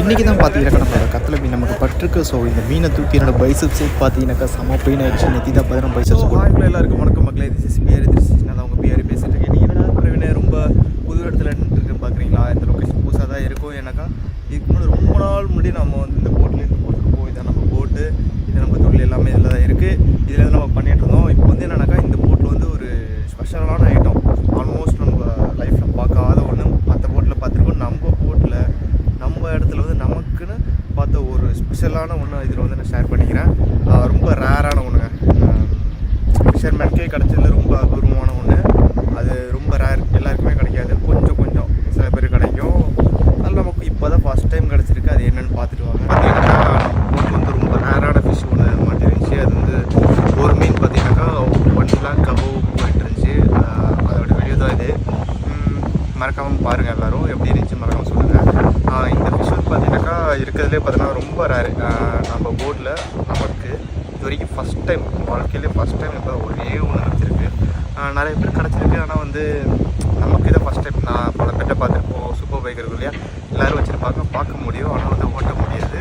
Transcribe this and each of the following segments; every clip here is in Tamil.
இன்றைக்கி தான் பார்த்தீங்கன்னாக்கா நம்மளோட கத்தில் மீன் நமக்கு பட்டிருக்கு. ஸோ இந்த மீனை தூக்கி என்னோட பைசப்ஸே பார்த்தீங்கன்னாக்கா செம பெயின் ஆயிடுச்சு. நெத்தி தான் பதினம் பைசப்ஸ் ஹாய்க்குள்ள எல்லாருக்கும் வணக்கம் மக்களே. திஸ் இஸ் பிஆர் திஸ் நான் உங்கள் பிஆர் பேசிட்டு இருக்கேன். நீங்கள் பிரவீனே ரொம்ப புது இடத்துல இருக்கு பார்க்குறீங்களா இந்த லொக்கேஷன் புதுசாக தான் இருக்கும். ஏன்னாக்கா இதுக்கு முன்னாடி ரொம்ப நாள் முன்னாடி நம்ம வந்து இந்த போட்லேருந்து போட்டுருப்போம் இதான் நம்ம போட்டு இது நம்ம தொழில் எல்லாமே இதில் தான் இருக்குது இதில் தான் நம்ம பண்ணிட்டு இருந்தோம் இப்போ வந்து என்னன்னாக்கா இந்த போட்டில் வந்து ஒரு ஸ்பெஷலான ஐட்டம் ஆல்மோஸ்ட் நம்ம லைஃப்பில் பார்க்காத ஒன்று மற்ற போட்டில் பார்த்துருக்கோம் நம்ம போட்டில் நம்ம இடத்துல வந்து நமக்குன்னு பார்த்த ஒரு ஸ்பெஷலான ஒன்று இதில் வந்து நான் ஷேர் பண்ணிக்கிறேன் ஆஹ் ரொம்ப ரேரான ஒன்றுங்க ஃபிஷர்மேனுக்கே கிடச்சதுல ரொம்ப அபூர்வமான ஒன்று அது ரொம்ப ரேர் எல்லாருக்குமே கிடைக்காது கொஞ்சம் கொஞ்சம் சில பேர் கிடைக்கும் அது நமக்கு இப்போ தான் ஃபஸ்ட் டைம் கிடச்சிருக்கு அது என்னென்னு பார்த்துட்டு வாங்க. பார்த்தீங்கன்னா வந்து ரொம்ப ரேரான ஃபிஷ் ஒன்று மாட்டிருந்துச்சு அது வந்து ஒரு மீன் பார்த்தீங்கன்னாக்கா ஒன் லேக் கபோ போயிட்டுருந்துச்சு அதோட வீடியோ தான் இது. மறக்காமல் பாருங்கள் எல்லோரும். எப்படி இருந்துச்சு மறக்காமல் சொல்லுங்கள் இந்த ஃபிஷ் வந்து பார்த்தீங்கன்னாக்கா இருக்கிறதுலே பார்த்தீங்கன்னா ரொம்ப ரேரு நம்ம போட்டில் நமக்கு இது வரைக்கும் ஃபஸ்ட் டைம் வாழ்க்கையிலே ஃபஸ்ட் டைம் இப்போ ஒரே ஒன்று கிடச்சிருக்கு நிறைய பேர் கிடச்சிருக்கு. ஆனால் வந்து நமக்கு இதை ஃபஸ்ட் டைம் நான் பல பேர்ட்ட பார்த்துருப்போம் சூப்பர் பைக் இருக்கும் இல்லையா? எல்லோரும் வச்சுருப்பாங்க. பார்க்க முடியும். ஆனால் வந்து ஓட்ட முடியாது.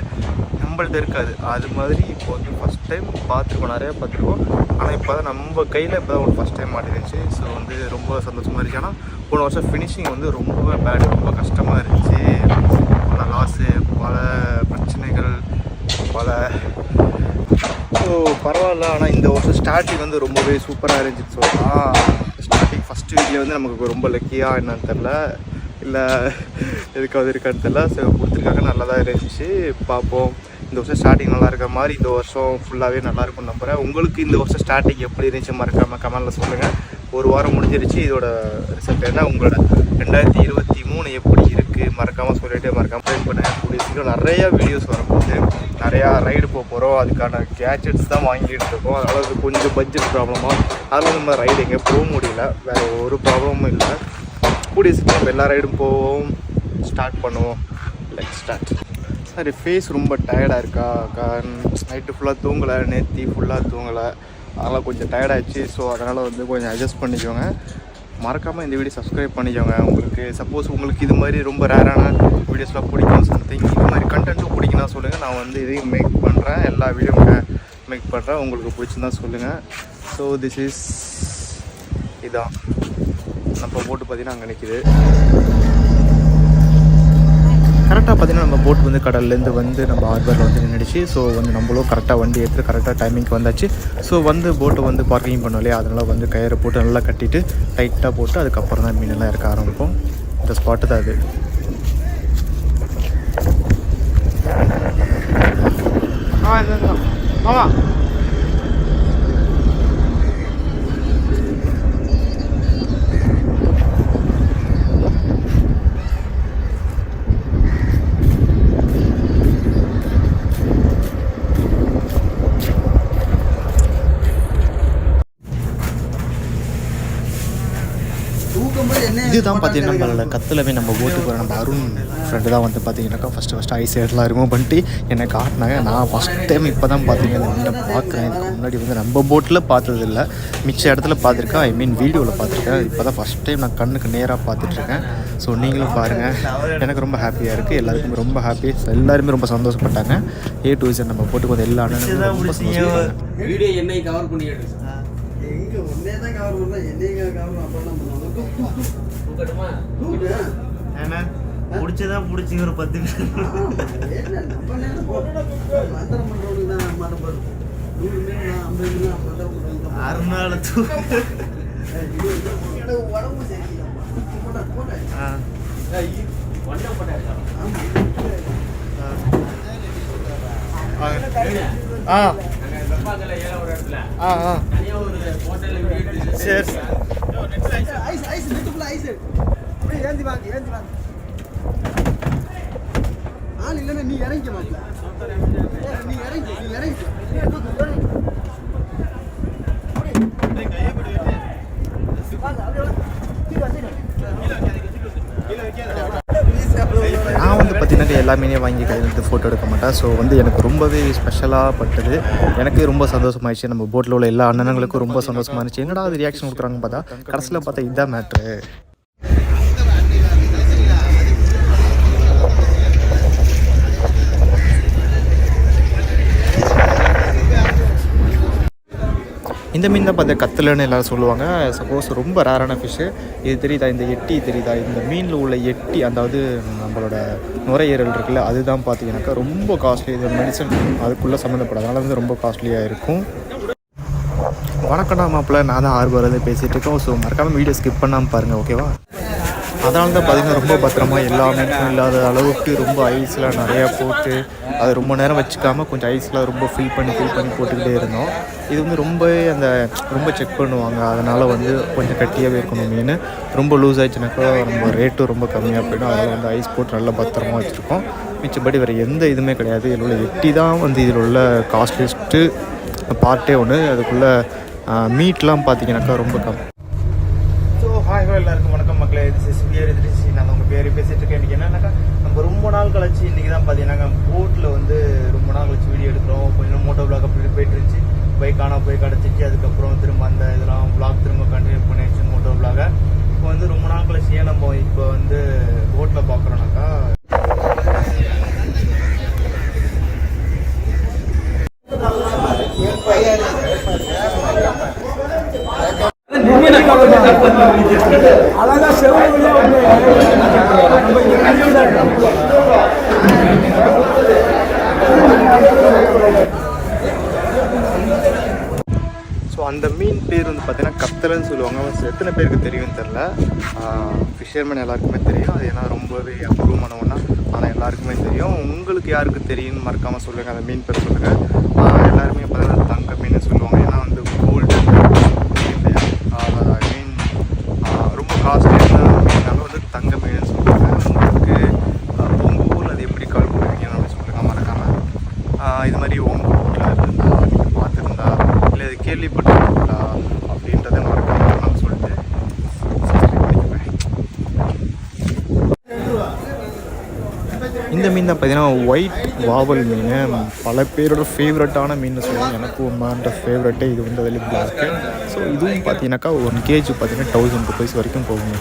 நம்மள்ட்ட இருக்காது. அது மாதிரி இப்போ வந்து ஃபஸ்ட் டைம் பார்த்துருக்கோம். நிறையா பார்த்துருக்கோம். ஆனால் இப்போ தான் நம்ம கையில் இப்போ தான் ஒரு ஃபஸ்ட் டைம் மாட்டிருந்துச்சு ஸோ வந்து ரொம்ப சந்தோஷமாக இருந்துச்சு. ஆனால் போன வருஷம் ஃபினிஷிங் வந்து ரொம்ப பேடு ரொம்ப கஷ்டமாக இருந்துச்சு. பல லாஸு பல பிரச்சனைகள் பல ஸோ பரவாயில்ல. ஆனால் இந்த வருஷம் ஸ்டார்டிங் வந்து ரொம்பவே சூப்பராக இருந்துச்சு. சொல்லலாம் ஸ்டார்டிங் ஃபஸ்ட் வீக்லேயே வந்து நமக்கு ரொம்ப லக்கியாக என்னன்னு தெரில இல்லை எதுக்காவது இருக்கான்னு தெரில ஸோ கொடுத்துருக்காங்க. நல்லா தான் இருந்துச்சு. பார்ப்போம். இந்த வருஷம் ஸ்டார்டிங் நல்லா இருக்க மாதிரி இந்த வருஷம் ஃபுல்லாகவே நல்லா இருக்கும் நம்புகிறேன் உங்களுக்கு இந்த வருஷம் ஸ்டார்டிங் எப்படி இருந்துச்சு மறக்காமல் கமெண்டில் சொல்லுங்கள் ஒரு வாரம் முடிஞ்சிருச்சு. இதோட ரிசல்ட் என்ன? உங்களோட ரெண்டாயிரத்தி இருபத்தி மூணு எப்படி இருக்குது மறக்காமல் சொல்லிட்டு மறக்காமல் ட்ரை பண்ணுங்கள் கூடிய சீக்கிரம் நிறையா வீடியோஸ் வரப்போகுது. நிறையா ரைடு போக போகிறோம் அதுக்கான கேட்ஜெட்ஸ் தான் வாங்கிட்டு இருக்கோம். அதனால் அது கொஞ்சம் பட்ஜெட் ப்ராப்ளமாக அதனால் நம்ம ரைடு எங்கே போக முடியல. வேறு ஒரு ப்ராப்ளமும் இல்லை. கூடிய சீக்கிரம் எல்லா ரைடும் போவோம். ஸ்டார்ட் பண்ணுவோம். லெட் ஸ்டார்ட் சார் ஃபேஸ் ரொம்ப டயர்டாக இருக்கா? நைட்டு ஃபுல்லாக தூங்கலை நேத்தி ஃபுல்லாக தூங்கலை. அதெல்லாம் கொஞ்சம் டயர்டாகிடுச்சு ஸோ அதனால் வந்து கொஞ்சம் அட்ஜஸ்ட் பண்ணிக்கோங்க. மறக்காமல் இந்த வீடியோ சப்ஸ்கிரைப் பண்ணிக்கோங்க. உங்களுக்கு சப்போஸ் உங்களுக்கு இது மாதிரி ரொம்ப ரேரான வீடியோஸ்லாம் பிடிக்கும் சம்திங் இது மாதிரி கண்டென்ட்டும் பிடிக்குன்னா சொல்லுங்கள் நான் வந்து இதையும் மேக் பண்ணுறேன் எல்லா வீடியோவும் மேக் பண்ணுறேன் உங்களுக்கு பிடிச்சிருந்தா சொல்லுங்கள் ஸோ திஸ் இஸ் இதான். நம்ம போட்டு பார்த்தீங்கன்னா அங்கே நிற்கிது கரெக்டாக பார்த்தீங்கன்னா நம்ம போட் வந்து கடல்லேருந்து வந்து நம்ம ஹார்பரில் வந்து நின்றுடுச்சு ஸோ வந்து நம்மளும் கரெக்டாக வண்டி எடுத்து கரெக்டாக டைமிங்க்கு வந்தாச்சு. ஸோ வந்து போட்டை வந்து பார்க்கிங் பண்ணோம் இல்லையா? அதனால் வந்து கயிறை போட்டு நல்லா கட்டிட்டு டைட்டாக போட்டு அதுக்கப்புறம் தான் மீனெல்லாம் இருக்க ஆரம்பிப்போம். இந்த ஸ்பாட்டு தான் அது. ஆ இதுதான். பார்த்தீங்கன்னா நம்மளோட கத்துலவே நம்ம போட்டுக்கு வர நம்ம அருண் ஃப்ரெண்டு தான் வந்து பார்த்தீங்கன்னாக்கா ஃபஸ்ட்டு ஃபஸ்ட்டு ஐஸ் எல்லாம் ரிமூவ் பண்ணிட்டு என்னை காட்டினாங்க. நான் ஃபஸ்ட் டைம் இப்போ தான் பார்த்தீங்கன்னா மீனை பார்க்குறேன். இதுக்கு முன்னாடி வந்து நம்ம போட்டில் பார்த்தது இல்லை மிச்ச இடத்துல பார்த்துருக்கேன். ஐ மீன் வீடியோவில் பார்த்துருக்கேன். இப்போ தான் ஃபஸ்ட் டைம் நான் கண்ணுக்கு நேராக பார்த்துட்ருக்கேன். ஸோ நீங்களும் பாருங்கள் எனக்கு ரொம்ப ஹாப்பியாக இருக்குது எல்லாருக்குமே ரொம்ப ஹாப்பி எல்லாருமே ரொம்ப சந்தோஷப்பட்டாங்க. ஏ டு நம்ம போட்டுக்கு வந்து எல்லா அண்ணனும் ரொம்ப சந்தோஷப்பட்டாங்க வீடியோ என்னை கவர் பண்ணி எடு எங்க ஒன்னே தான் கவர் பண்ணல என்னைய கவர் அப்பெல்லாம் பண்ணுவாங்க. தூக்கட்டுமா? ஏன்னா பிடிச்சதான் பிடிச்சி ஒரு பத்து நம்ம அரை நாள் உடம்பு போடா. ஆ. ஆ ஆ. சரி. ஐஸ் ஐஸ் நெட்டுக்குள்ள ஐஸ் அப்படியே ஏந்தி வாங்க ஏந்தி வாங்க. ஆள் இல்லைன்னா நீ இறங்கி மாப்பிள்ள நீ இறங்கி நீ இறங்கி நான் வந்து பார்த்தீங்கன்னா எல்லா மீனையும் வாங்கி கையில் எடுத்து ஃபோட்டோ எடுக்க மாட்டேன் ஸோ வந்து எனக்கு ரொம்பவே ஸ்பெஷலாக பட்டது. எனக்கு ரொம்ப சந்தோஷமாயிடுச்சு. நம்ம போட்டில் உள்ள எல்லா அண்ணனுங்களுக்கும் ரொம்ப சந்தோஷமாக இருந்துச்சு. என்னடா அது ரியாக்ஷன் கொடுக்குறாங்க பார்த்தா கடைசியில் பார்த்தா இதுதான் மேட்ரு இந்த மீன் தான் பார்த்தா கத்தலைன்னு எல்லாரும் சொல்லுவாங்க. சப்போஸ் ரொம்ப ரேரான ஃபிஷ்ஷு இது தெரியுதா? இந்த எட்டி தெரியுதா? இந்த மீனில் உள்ள எட்டி அதாவது நம்மளோட நுரையீரல் இருக்குல்ல அதுதான் பார்த்தீங்கன்னாக்கா ரொம்ப காஸ்ட்லி இது மெடிசன் அதுக்குள்ளே சம்மந்தப்படாது. அதனால வந்து ரொம்ப காஸ்ட்லியாக இருக்கும். வணக்கம்டா மாப்பிள்ள. நான் தான் ஆர்வம் பேர் பேசிகிட்டு இருக்கோம். ஸோ மறக்காமல் வீடியோ ஸ்கிப் பண்ணாமல் பாருங்கள் ஓகேவா அதனால தான் பார்த்தீங்கன்னா ரொம்ப பத்திரமா எல்லா மீனும் இல்லாத அளவுக்கு ரொம்ப ஐஸ்லாம் நிறையா போட்டு அது ரொம்ப நேரம் வச்சுக்காம கொஞ்சம் ஐஸ்லாம் ரொம்ப ஃபில் பண்ணி ஃபில் பண்ணி போட்டுக்கிட்டே இருந்தோம். இது வந்து ரொம்ப அந்த ரொம்ப செக் பண்ணுவாங்க. அதனால் வந்து கொஞ்சம் கட்டியாகவே இருக்கணும் மீன் ரொம்ப லூஸ் ஆயிடுச்சுனாக்கா ரொம்ப ரேட்டும் ரொம்ப கம்மியாக போயிடும். அதில் வந்து ஐஸ் போட்டு நல்லா பத்திரமா வச்சுருக்கோம். மிச்சப்படி வேறு எந்த இதுவுமே கிடையாது. இதில் உள்ள எட்டி தான் வந்து இதில் உள்ள காஸ்ட்லிஸ்ட்டு பார்ட்டே ஒன்று அதுக்குள்ளே மீட்லாம் பார்த்தீங்கன்னாக்கா ரொம்ப கம் ஹாய் ஹோ எல்லாருக்கும் வணக்கம் மக்களே. இது சிபிஆர் திருச்சி நான் உங்கள் பேர் பேசிகிட்டு இருக்கேன். இன்றைக்கி என்னன்னாக்கா நம்ம ரொம்ப நாள் கழிச்சு இன்றைக்கி தான் பார்த்தீங்கன்னா போட்டில் வந்து ரொம்ப நாள் கழிச்சு வீடியோ எடுக்கிறோம். கொஞ்சம் மோட்டோ பிளாக் அப்படி போயிட்டு இருந்துச்சு. போய் போய் கிடச்சிச்சு. அதுக்கப்புறம் திரும்ப அந்த இதெல்லாம் பிளாக் திரும்ப கண்டினியூ பண்ணிடுச்சு மோட்டோ பிளாகை இப்போ வந்து ரொம்ப நாள் கழிச்சு ஏன் நம்ம இப்போ வந்து போட்டில் பார்க்குறோன்னாக்கா ஸோ அந்த மீன் பேர் வந்து பார்த்தீங்கன்னா கத்தலைன்னு சொல்லுவாங்க. எத்தனை பேருக்கு தெரியும்னு தெரில ஃபிஷர்மேன் எல்லாருக்குமே தெரியும். அது ஏன்னா ரொம்பவே அபூர்வமான ஒன்றா ஆனால் எல்லாருக்குமே தெரியும். உங்களுக்கு யாருக்கு தெரியும்னு மறக்காமல் சொல்லுங்கள் அந்த மீன் பேர் சொல்லுங்கள் எல்லாருமே பார்த்தீங்கன்னா தங்க மீன் சொல்லுவாங்க ஏன்னா வந்து கோல்டு ஐ மீன் ரொம்ப காஸ்ட்லியான மீனால வந்து தங்க மீன் சொல்லுவாங்க உங்களுக்கு உங்கள் ஊரில் அது எப்படி கால் பண்ணுவீங்கன்னு அப்படி சொல்லுங்கள் மறக்காமல் இது மாதிரி உங்கள் ஊரில் இருந்தா நீங்கள் பார்த்துருந்தா இல்லை இது கேள்விப்பட்டிருக்கீங்களா அப்படின்றத மறக்காம நான் சொல்லிட்டு subscribe பண்ணிக்கிறேன். இந்த மீன் தான் பார்த்தீங்கன்னா ஒயிட் வாவல் மீன். பல பேரோட ஃபேவரட்டான மீன் சொல்லுவாங்க எனக்கு உமான்ற ஃபேவரட்டே இது வந்து அதில் பிளாக்கு ஸோ இதுவும் பார்த்தீங்கன்னாக்கா ஒன் கேஜி பார்த்தீங்கன்னா தௌசண்ட் ருபீஸ் வரைக்கும் போகுங்க.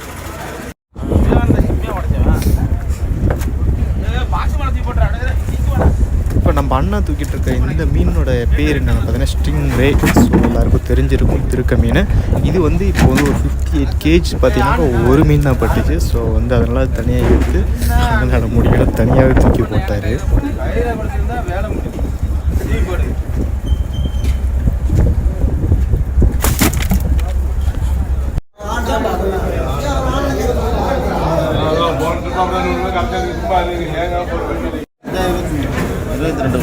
இப்போ அண்ணா தூக்கிட்டு இருக்க இந்த மீனோட பேர் என்னென்னு பார்த்தீங்கன்னா ஸ்ட்ரிங் ரே ஸோ எல்லாருக்கும் தெரிஞ்சிருக்கும் திருக்க மீன். இது வந்து இப்போ வந்து ஒரு ஃபிஃப்டி எயிட் கேஜ் பார்த்தீங்கன்னா ஒரு மீன் தான் பட்டுச்சு. ஸோ வந்து அதனால் தனியாக எடுத்து அதனால் முடியல. தனியாகவே தூக்கி போட்டார்.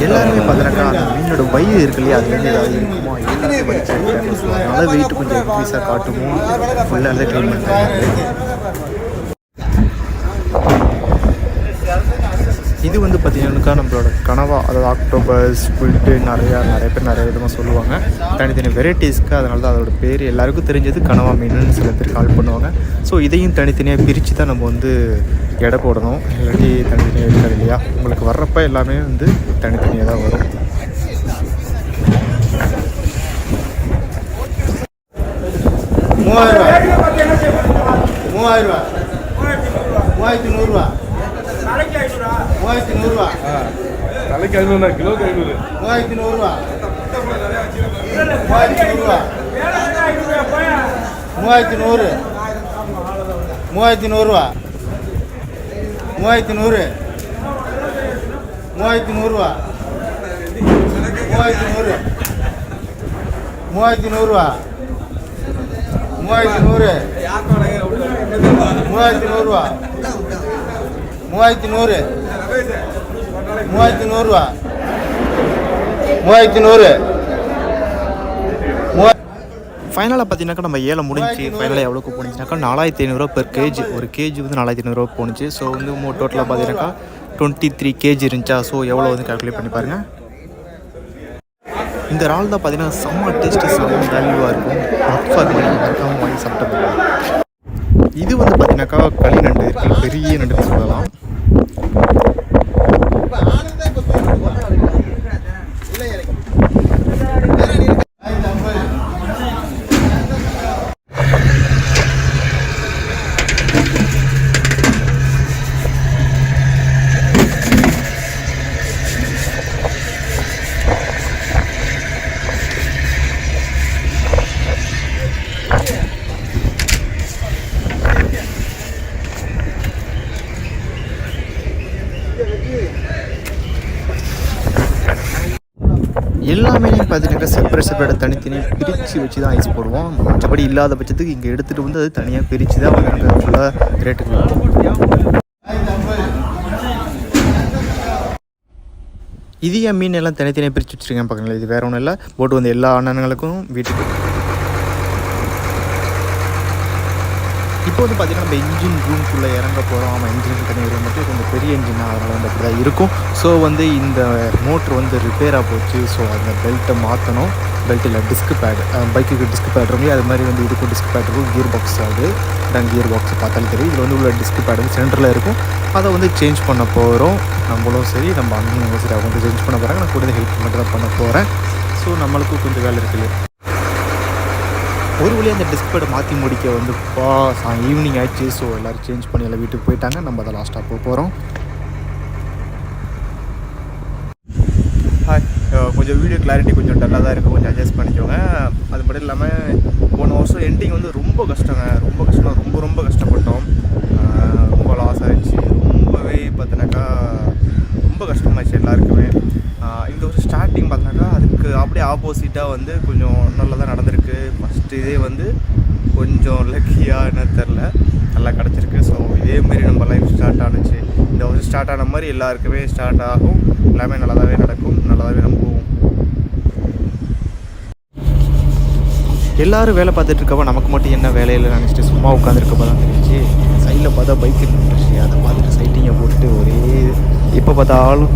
எல்லாருமே பார்த்தீங்கன்னாக்கா அந்த மீனோட வயிறு இருக்கு இல்லையா? அதுலேருந்து ஏதாவது இருக்குமோ? எல்லாத்தையும் வச்சு அதனால வெயிட் கொஞ்சம் இன்க்ரீஸாக காட்டுமோ? ஃபுல்லாக எல்லாம் க்ளீன் பண்ணுறாங்க இது வந்து பார்த்திங்கனாக்கா நம்மளோட கனவா அதாவது ஆக்டோபஸ் ஸ்குவிட்டு நிறையா நிறைய பேர் நிறைய விதமாக சொல்லுவாங்க. தனித்தனி வெரைட்டிஸ்க்கு அதனால தான் அதோட பேர் எல்லாருக்கும் தெரிஞ்சது கனவா மீனுன்னு சில பேர் கால் பண்ணுவாங்க. ஸோ இதையும் தனித்தனியாக பிரித்து தான் நம்ம வந்து எடை போடணும். இல்லாட்டி தனித்தனியாக இருக்காது இல்லையா? உங்களுக்கு வர்றப்ப எல்லாமே வந்து தனித்தனியாக தான் வரும். மூவாயிரம் ரூபா மூவாயிரம் மூவாயிரத்தி நூறுரூவா மூவாயிரத்தி நூறுரூவா தலைக்கு ஐநூறுண்ணா கிலோக்கு ஐநூறு. மூவாயிரத்தி நூறுரூவா மூவாயிரத்தி நூறுரூவா மூவாயிரத்தி நூறு மூவாயிரத்தி நூறுரூவா மூவாயிரத்தி நூறு. மூவாயிரத்தி நூறுரூவா மூவாயிரத்தி நூறு. மூவாயிரத்தி நூறுரூவா மூவாயிரத்தி நூறு. மூவாயிரத்தி நூறுரூவா மூவாயிரத்தி நூறு. மூவாயிரத்தி நூறுரூவா மூவாயிரத்தி நூறு. ஃபைனலாக பார்த்தீங்கன்னாக்கா நம்ம ஏழை முடிஞ்சு ஃபைனலாக எவ்வளோக்கு போணுச்சுனாக்கா நாலாயிரத்தி ஐநூறுரூவா பெர் கேஜி ஒரு கேஜி வந்து நாலாயிரத்தி ஐநூறுரூவா போணுச்சு ஸோ வந்து டோட்டலாக பார்த்தீங்கன்னாக்கா டுவெண்ட்டி த்ரீ கேஜி இருந்துச்சா. ஸோ எவ்வளோ வந்து கால்குலேட் பண்ணி பாருங்கள் இந்த இறால் தான் பார்த்தீங்கன்னா செம்ம டேஸ்ட்டு செம்ம வேல்யூவாக இருக்கும். ஆஃபர் பண்ணி மறக்காமல் வாங்கி சாப்பிட்டு. இது வந்து பார்த்தீங்கன்னாக்கா களி நண்டு இருக்கு பெரிய நண்டுன்னு சொல்லலாம். எல்லாமே பார்த்தீங்கன்னாக்கா செப்பரேட் செப்பரேட் தனித்தனியாக பிரித்து வச்சு தான் ஐஸ் போடுவோம். மற்றபடி இல்லாத பட்சத்துக்கு இங்கே எடுத்துகிட்டு வந்து அது தனியாக பிரித்து தான் வந்து நாங்கள் ஃபுல்லாக ரேட்டுக்கு இதிய இது என் மீன் எல்லாம் தனித்தனியாக பிரித்து வச்சுருக்கேன் பக்கத்தில் இது வேறு ஒன்றும் இல்லை. போட்டு வந்து எல்லா அண்ணனுங்களுக்கும் வீட்டுக்கு வந்து பார்த்தீங்கன்னா நம்ம இன்ஜின் ரூம்குள்ளே இறங்க போகிறோம் ஆமாம் இன்ஜின் தனி ரூம் மட்டும் கொஞ்சம் பெரிய இன்ஜின் அதனால் வந்து அப்படி தான் இருக்கும். ஸோ வந்து இந்த மோட்ரு வந்து ரிப்பேராக போச்சு. ஸோ அந்த பெல்ட்டை மாற்றணும் பெல்ட்டில் டிஸ்க் பேட் பைக்குக்கு டிஸ்க் பேட் இருக்கும் அது மாதிரி வந்து இதுக்கும் டிஸ்க் பேட் இருக்கும். கியர் பாக்ஸ் அது. தான் கியர் பாக்ஸ் பார்த்தாலும் தெரியும். இதில் வந்து உள்ள டிஸ்க் பேட் வந்து சென்டரில் இருக்கும். அதை வந்து சேஞ்ச் பண்ண போகிறோம் நம்மளும் சரி நம்ம அண்ணனும் சரி அவங்க வந்து சேஞ்ச் பண்ண போகிறாங்க நான் கூட ஹெல்ப் மட்டும் தான் பண்ண போகிறேன் ஸோ நம்மளுக்கும் கொஞ்சம் வேலை இருக்குது ஒரு வழியாக அந்த டிஸ்க் பேடை மாற்றி முடிக்க வந்து பா ஈவினிங் ஆயிடுச்சு. ஸோ எல்லோரும் சேஞ்ச் பண்ணி எல்லாம் வீட்டுக்கு போயிட்டாங்க. நம்ம அதை லாஸ்ட்டாக போக போகிறோம் ஹாய் கொஞ்சம் வீடியோ கிளாரிட்டி கொஞ்சம் டல்லாக தான் இருக்குது கொஞ்சம் அட்ஜஸ்ட் பண்ணிக்கோங்க. அது மட்டும் இல்லாமல் போன வருஷம் எண்டிங் வந்து ரொம்ப கஷ்டங்க. ரொம்ப கஷ்டம். ரொம்ப ரொம்ப கஷ்டப்பட்டோம் அஹ் ரொம்ப லாஸ் ஆயிடுச்சு ரொம்பவே பார்த்தினாக்கா ரொம்ப கஷ்டமாயிடுச்சு எல்லாருக்குமே அஹ் இந்த வருஷம் ஸ்டார்டிங் பார்த்தினாக்கா அதுக்கு அப்படியே ஆப்போசிட்டாக வந்து கொஞ்சம் நல்லா தான் நடந்திருக்கு. ஃபஸ்ட்டு இதே வந்து கொஞ்சம் லக்கியாக என்ன தெரில நல்லா கிடச்சிருக்கு. ஸோ இதேமாரி நம்ம லைஃப் ஸ்டார்ட் ஆனுச்சு. இந்த வருஷம் ஸ்டார்ட் ஆன மாதிரி எல்லாருக்குமே ஸ்டார்ட் ஆகும். எல்லாமே நல்லதாகவே நடக்கும். நல்லதாகவே நம்ம போகும் எல்லாரும் வேலை பார்த்துட்டு இருக்கப்ப நமக்கு மட்டும் என்ன வேலையில் நினச்சிட்டு சும்மா உட்காந்துருக்கப்ப தான் தெரிஞ்சு சைடில் பார்த்தா பைக் இருந்துச்சு அதை பார்த்துட்டு சைட்டிங்கை போட்டுட்டு ஒரே எப்போ பார்த்தாலும்